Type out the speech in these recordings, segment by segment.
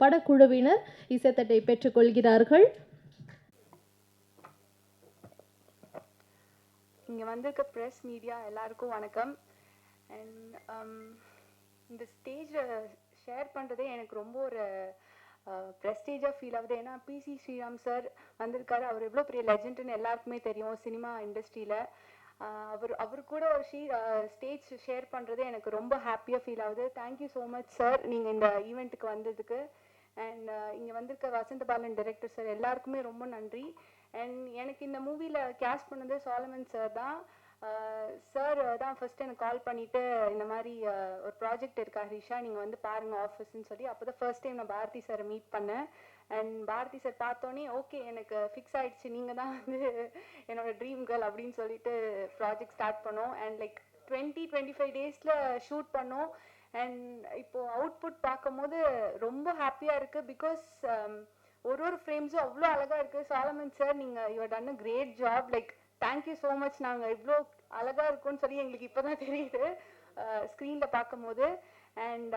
படக்குழுவினர் இசைத்தட்டை பெற்றுக்கொள்கிறார்கள். இங்கே வந்திருக்க ப்ரெஸ் மீடியா எல்லாருக்கும் வணக்கம். அண்ட் um, இந்த ஸ்டேஜில் ஷேர் பண்ணுறதே எனக்கு ரொம்ப ஒரு ப்ரெஸ்டேஜாக ஃபீல் ஆகுது. ஏன்னா பிசி ஸ்ரீராம் சார் வந்திருக்காரு. அவர் எவ்வளோ பெரிய லெஜெண்டுன்னு எல்லாருக்குமே தெரியும் சினிமா இண்டஸ்ட்ரியில் அவர் அவர் கூட ஒரு ஷீ ஸ்டேஜ் ஷேர் பண்ணுறது எனக்கு ரொம்ப ஹாப்பியாக ஃபீல் ஆகுது. தேங்க்யூ ஸோ மச் சார் நீங்கள் இந்த ஈவெண்ட்டுக்கு வந்ததுக்கு. அண்ட் uh, இங்கே வந்திருக்க வசந்த பாலன் டைரக்டர் சார் எல்லாருக்குமே ரொம்ப நன்றி. அண்ட் எனக்கு இந்த மூவியில் கேஸ்ட் பண்ணது சாலமன் சார் தான். Uh, சார் தான் ஃபர்ஸ்ட் எனக்கு கால் பண்ணிவிட்டு இந்த மாதிரி ஒரு ப்ராஜெக்ட் இருக்கா ஹரிஷா நீங்கள் வந்து பாருங்கள் ஆஃபீஸ்ன்னு சொல்லி. அப்போ தான் ஃபர்ஸ்ட் டைம் நான் பாரதி சாரை மீட் பண்ணேன். அண்ட் பாரதி சார் பார்த்தோன்னே ஓகே எனக்கு ஃபிக்ஸ் ஆகிடுச்சு நீங்கள் தான் வந்து என்னோட ட்ரீம் கேர்ள் அப்படின்னு சொல்லிட்டு ப்ராஜெக்ட் ஸ்டார்ட் பண்ணோம். And like twenty twenty five டேஸில் ஷூட் பண்ணோம். அண்ட் இப்போது அவுட்புட் பார்க்கும்போது ரொம்ப ஹாப்பியாக இருக்குது பிகாஸ் ஒரு ஒரு ஃப்ரேம்ஸும் அவ்வளோ அழகாக இருக்குது சாலமன் சார் நீங்கள் you done a great job like thank you so much நாங்கள் இவ்வளோ அழகாக இருக்கும்னு சொல்லி எங்களுக்கு இப்போ தான் தெரியுது ஸ்க்ரீனில் பார்க்கும்போது. Um, அண்ட்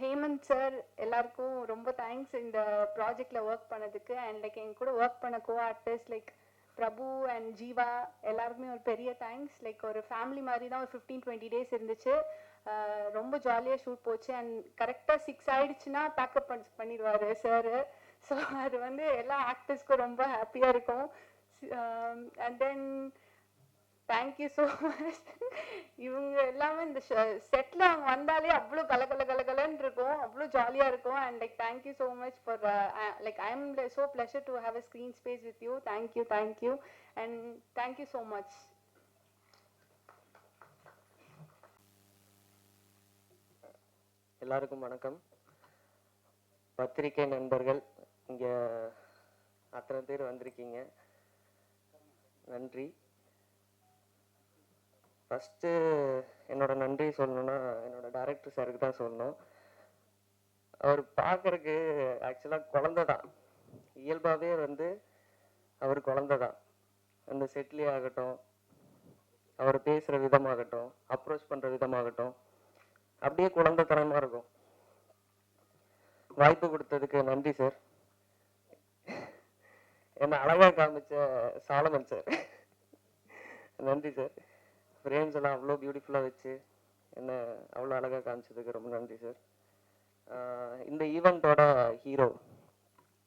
ஹேமந்த் சார் எல்லாருக்கும் ரொம்ப தேங்க்ஸ் இந்த ப்ராஜெக்டில் ஒர்க் பண்ணதுக்கு. அண்ட் லைக் எங்க கூட ஒர்க் பண்ண co artist like Prabhu and Jeeva எல்லாருக்குமே ஒரு பெரிய தேங்க்ஸ் லைக் ஒரு ஃபேமிலி மாதிரி தான் ஒரு ஃபிஃப்டீன் டுவெண்ட்டி டேஸ் இருந்துச்சு. ரொம்ப ஜாலியாக ஷூட் போச்சு. அண்ட் கரெக்டாக சிக்ஸ் ஆயிடுச்சுன்னா பேக்கப் பண்ணி பண்ணிடுவார் சார் ஸோ அது வந்து எல்லா ஆக்டர்ஸ்க்கும் ரொம்ப ஹாப்பியாக இருக்கும். And then thank you so much இவங்க எல்லாமே இந்த செட்டில் அவங்க வந்தாலே அவ்வளோ கல கல இருக்கும். அவ்வளோ ஜாலியாக இருக்கும். And like thank you so much for like I am so pleasure to have a screen space with you thank you thank you and thank you so much எல்லாருக்கும் வணக்கம். பத்திரிகை நண்பர்கள் இங்கே அத்தனை பேர் வந்திருக்கீங்க. நன்றி. ஃபஸ்ட்டு என்னோட நன்றி சொல்லணும்னா என்னோட டைரக்டர் சாருக்கு தான் சொல்லணும். அவர் பார்க்குறக்கு ஆக்சுவலாக குழந்த தான். இயல்பாகவே வந்து அவர் குழந்த தான். அந்த செட்லி ஆகட்டும் அவர் பேசுகிற விதமாகட்டும் அப்ரோச் பண்ணுற விதமாகட்டும் அப்படியே குழந்தைத்தனமாக இருக்கும். வாய்ப்பு கொடுத்ததுக்கு நன்றி சார் என்னை அழகாக காமிச்ச சாலமன் சார் நன்றி சார் ஃப்ரேம்ஸ் எல்லாம் அவ்வளோ பியூட்டிஃபுல்லாக வச்சு என்ன அவ்வளோ அழகாக காமிச்சதுக்கு ரொம்ப நன்றி சார் இந்த ஈவெண்ட்டோட ஹீரோ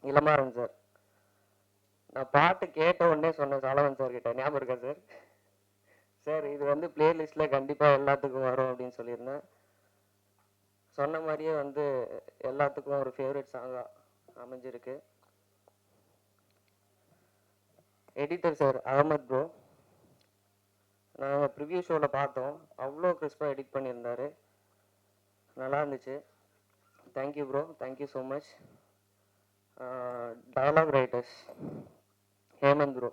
இளமாறன் சார் நான் பாட்டு கேட்ட உடனே சொன்னேன் சலவன் சார் கிட்ட ஞாபகம் இருக்கா சார் சார் இது வந்து பிளேலிஸ்ட்டில் கண்டிப்பாக எல்லாத்துக்கும் வரும் அப்படின்னு சொல்லியிருந்தேன். சொன்ன மாதிரியே வந்து எல்லாத்துக்கும் ஒரு ஃபேவரட் சாங்காக அமைஞ்சிருக்கு. எடிட்டர் சார் அகமத் ப்ரோ நாங்கள் ப்ரிவியூ ஷோவில் பார்த்தோம். அவ்வளோ கிறிஸ்பாக எடிட் பண்ணியிருந்தாரு. நல்லா இருந்துச்சு. Thank you bro thank you so much dialogue writers Hemanth bro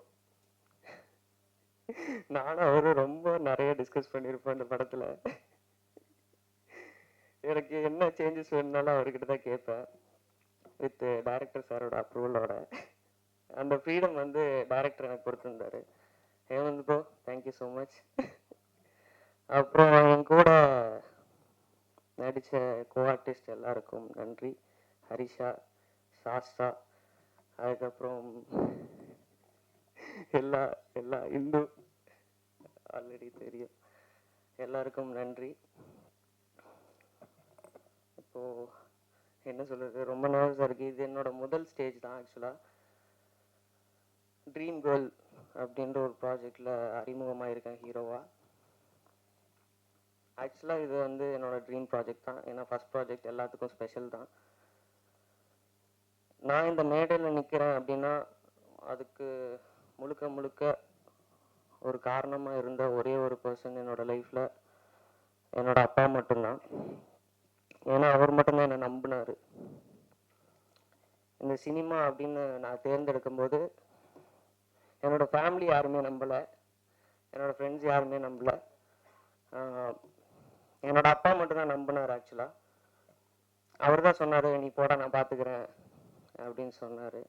நானும் அவரும் ரொம்ப நிறைய டிஸ்கஸ் பண்ணியிருப்போம் இந்த படத்தில். எனக்கு என்ன சேஞ்சஸ் வேணுனாலும் அவர்கிட்ட தான் கேட்பேன். வித் டேரக்டர் சாரோட அப்ரூவலோட அந்த ஃப்ரீடம் வந்து டேரக்டர் எனக்கு கொடுத்துருந்தாரு. ஸோ மச் அப்புறம் என் கூட நடித்த கோ ஆர்டிஸ்ட் எல்லாருக்கும் நன்றி. ஹரிஷா சாஸ்தா அதுக்கப்புறம் எல்லா எல்லா இந்து ஆல்ரெடி தெரியும். எல்லாருக்கும் நன்றி. இப்போ என்ன சொல்றது ரொம்ப நர்வஸாக இருக்கு இது என்னோட முதல் ஸ்டேஜ் தான் ஆக்சுவலாக ட்ரீம் கேர்ள் அப்படின்ற ஒரு ப்ராஜெக்டில் அறிமுகமாக இருக்கேன் ஆக்சுவலாக இது வந்து என்னோடய ட்ரீம் ப்ராஜெக்ட் தான். ஏன்னா ஃபஸ்ட் ப்ராஜெக்ட் எல்லாத்துக்கும் ஸ்பெஷல் தான். நான் இந்த மேடையில் நிற்கிறேன் அப்படின்னா அதுக்கு முழுக்க முழுக்க ஒரு காரணமாக இருந்த ஒரே ஒரு பர்சன் என்னோடய லைஃப்பில் என்னோட அப்பா மட்டும்தான். ஏன்னா அவர் மட்டும்தான் என்னை நம்பினாரு. இந்த சினிமா அப்படின்னு நான் தேர்ந்தெடுக்கும் என்னோடய ஃபேமிலி யாருமே நம்பலை. என்னோட ஃப்ரெண்ட்ஸ் யாருமே நம்பலை. என்னோடய என்னோட அப்பா மட்டும்தான் நம்பினார் ஆக்சுவலாக அவர் தான் சொன்னார் நீ போட நான் பார்த்துக்கிறேன் அப்படின்னு சொன்னார்.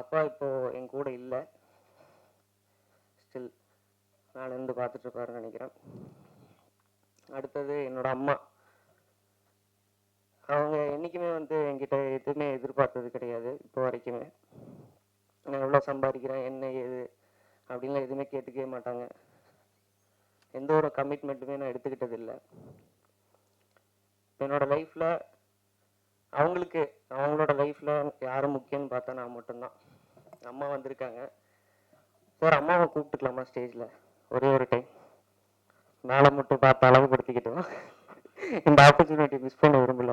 அப்பா இப்போது என் கூட இல்லை. ஸ்டில் நாளிலேருந்து பார்த்துட்டு இருப்பாருன்னு நினைக்கிறேன். அடுத்தது என்னோடய அம்மா. அவங்க என்றைக்குமே வந்து என்கிட்ட எதுவுமே எதிர்பார்த்தது கிடையாது இப்போ வரைக்குமே. நான் எவ்வளோ சம்பாதிக்கிறேன் என்ன ஏது அப்படின்லாம் எதுவுமே கேட்டுக்கவே மாட்டாங்க. எந்த ஒரு கமிட்மெண்ட்டுமே நான் எடுத்துக்கிட்டது இல்லை. என்னோட லைஃப்பில் அவங்களுக்கு அவங்களோட லைஃப்பில் யார் முக்கியம்னு பார்த்தா நான் மட்டும்தான். அம்மா வந்திருக்காங்க. சார் அம்மாவை கூப்பிட்டுக்கலாமா ஸ்டேஜில் ஒரே ஒரு டைம் மேலே மட்டும் பார்த்து அளவுபடுத்திக்கிட்டோம் இந்த ஆப்பர்ச்சுனிட்டி மிஸ் பண்ண விரும்பல.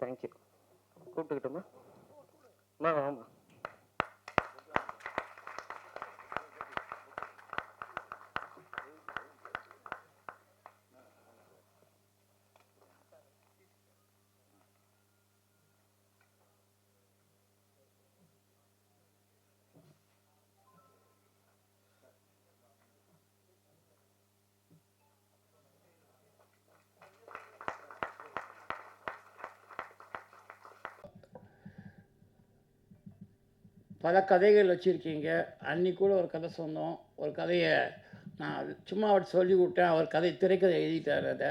தேங்க்யூ கூப்பிட்டுக்கிட்டோமா? அம்மா ஆமாம் பல கதைகள் வச்சுருக்கீங்க. அன்னைக்கு கூட ஒரு கதை சொன்னோம். ஒரு கதையை நான் சும்மா அவர் சொல்லி விட்டேன். அவர் கதை திரைக்கதை எழுதிட்டார் அதை.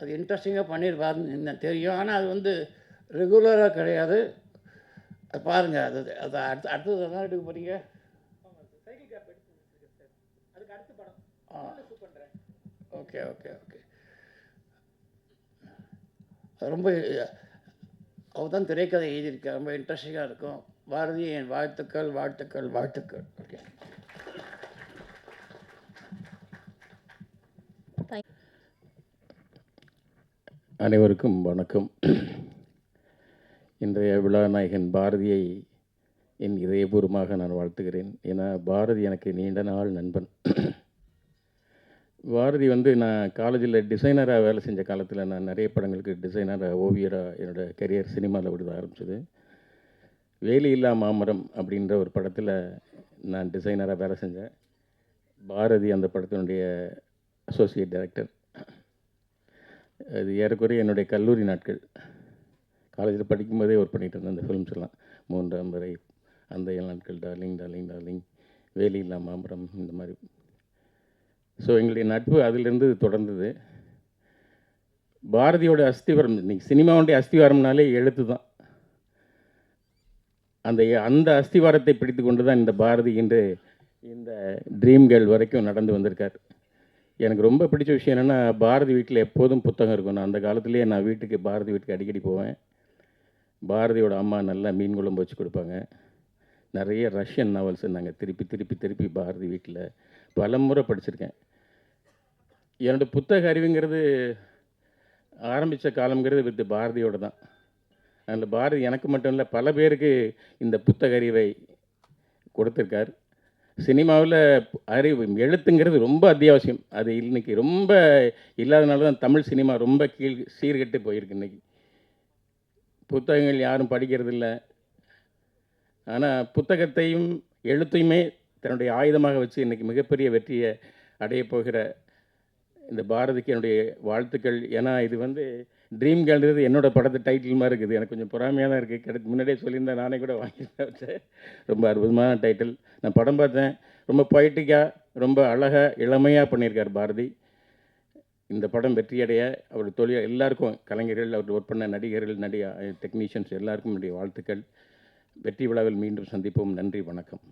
அது இன்ட்ரெஸ்டிங்காக பண்ணியிருப்பாருன்னு எனக்கு தெரியும். ஆனால் அது வந்து ரெகுலராக கிடையாது. அது பாருங்கள் அது அது அடுத்து அடுத்தது என்ன எடுக்க போகிறீங்க ஓகே ஓகே ஓகே. அது ரொம்ப அவர் தான் திரைக்கதை எழுதியிருக்கார். ரொம்ப இன்ட்ரெஸ்டிங்காக இருக்கும். பாரதி என் வாழ்த்துக்கள் வாழ்த்துக்கள் வாழ்த்துக்கள். ஓகே அனைவருக்கும் வணக்கம். இன்றைய விழாநாயகன் பாரதியை என் இதயபூர்வமாக நான் வாழ்த்துகிறேன். ஏன்னா பாரதி எனக்கு நீண்ட நாள் நண்பன். பாரதி வந்து நான் காலேஜில் டிசைனராக வேலை செஞ்ச காலத்தில் நான் நிறைய படங்களுக்கு டிசைனராக ஓவியராக என்னோட கரியர் சினிமாவில் விடுத ஆரம்பிச்சது. வேலி இல்லா மாமரம் அப்படின்ற ஒரு படத்தில் நான் டிசைனராக வேலை செஞ்சேன். பாரதி அந்த படத்தினுடைய அசோசியேட் டைரக்டர் அது ஏறக்குறைய என்னுடைய கல்லூரி நாட்கள். காலேஜில் படிக்கும்போதே ஒர்க் பண்ணிகிட்டு இருந்தேன் அந்த ஃபிலிம்ஸ் எல்லாம். மூன்றாம் வரை அந்த நாட்கள் டார்லிங் டார்லிங் டார்லிங் வேலி இல்லா மாமரம் இந்த மாதிரி. ஸோ எங்களுடைய நட்பு அதிலிருந்து தொடர்ந்தது. பாரதியோட அஸ்திவாரம் இன்றைக்கி சினிமாவுடைய அஸ்திவாரம்னாலே எழுத்து தான். அந்த அந்த அஸ்திவாரத்தை பிடித்து கொண்டு தான் இந்த பாரதி இன்று இந்த ட்ரீம் கேர்ள் வரைக்கும் நடந்து வந்திருக்கார். எனக்கு ரொம்ப பிடிச்ச விஷயம் என்னென்னா பாரதி வீட்டில் எப்போதும் புத்தகம் இருக்கும். நான் அந்த காலத்துலேயே நான் வீட்டுக்கு பாரதி வீட்டுக்கு அடிக்கடி போவேன். பாரதியோட அம்மா நல்லா மீன் குழம்பு வச்சு கொடுப்பாங்க. நிறைய ரஷ்யன் நாவல்ஸ் நாங்கள் திருப்பி திருப்பி திருப்பி பாரதி வீட்டில் பல முறை படிச்சிருக்கேன். என்னோட புத்தக அறிவுங்கிறது ஆரம்பித்த காலங்கிறது வித் பாரதியோடு தான். அதில் பாரதி எனக்கு மட்டும் இல்லை பல பேருக்கு இந்த புத்தக அறிவை கொடுத்துருக்கார். சினிமாவில் அறிவு எழுத்துங்கிறது ரொம்ப அத்தியாவசியம். அது இன்னைக்கு ரொம்ப இல்லாதனால தான் தமிழ் சினிமா ரொம்ப கீழ் சீர்கெட்டு போயிருக்கு இன்றைக்கி புத்தகங்கள் யாரும் படிக்கிறதில்ல. ஆனால் புத்தகத்தையும் எழுத்தையுமே தன்னுடைய ஆயுதமாக வச்சு இன்றைக்கி மிகப்பெரிய வெற்றியை அடையப் போகிற இந்த பாரதிக்கு என்னுடைய வாழ்த்துக்கள். ஏன்னா இது வந்து ட்ரீம் கேள்ன்றது என்னோட படத்து டைட்டில் மாதிரி இருக்குது. எனக்கு கொஞ்சம் பொறாமையாக தான் இருக்குது. கிடைக்கு முன்னாடியே சொல்லியிருந்தேன். நானே கூட வாங்கி ரொம்ப அற்புதமான டைட்டில் நான் படம் பார்த்தேன். ரொம்ப பொய்ட்டிக்காக ரொம்ப அழகாக இளமையாக பண்ணியிருக்கார் பாரதி. இந்த படம் வெற்றியடைய அவர் தொழில் எல்லாருக்கும் கலைஞர்கள் அவர் ஒர்க் பண்ண நடிகர்கள் நடிக டெக்னீஷியன்ஸ் எல்லாருக்கும் என்னுடைய வாழ்த்துக்கள். வெற்றி விழாவில் மீண்டும் சந்திப்போம். நன்றி வணக்கம்.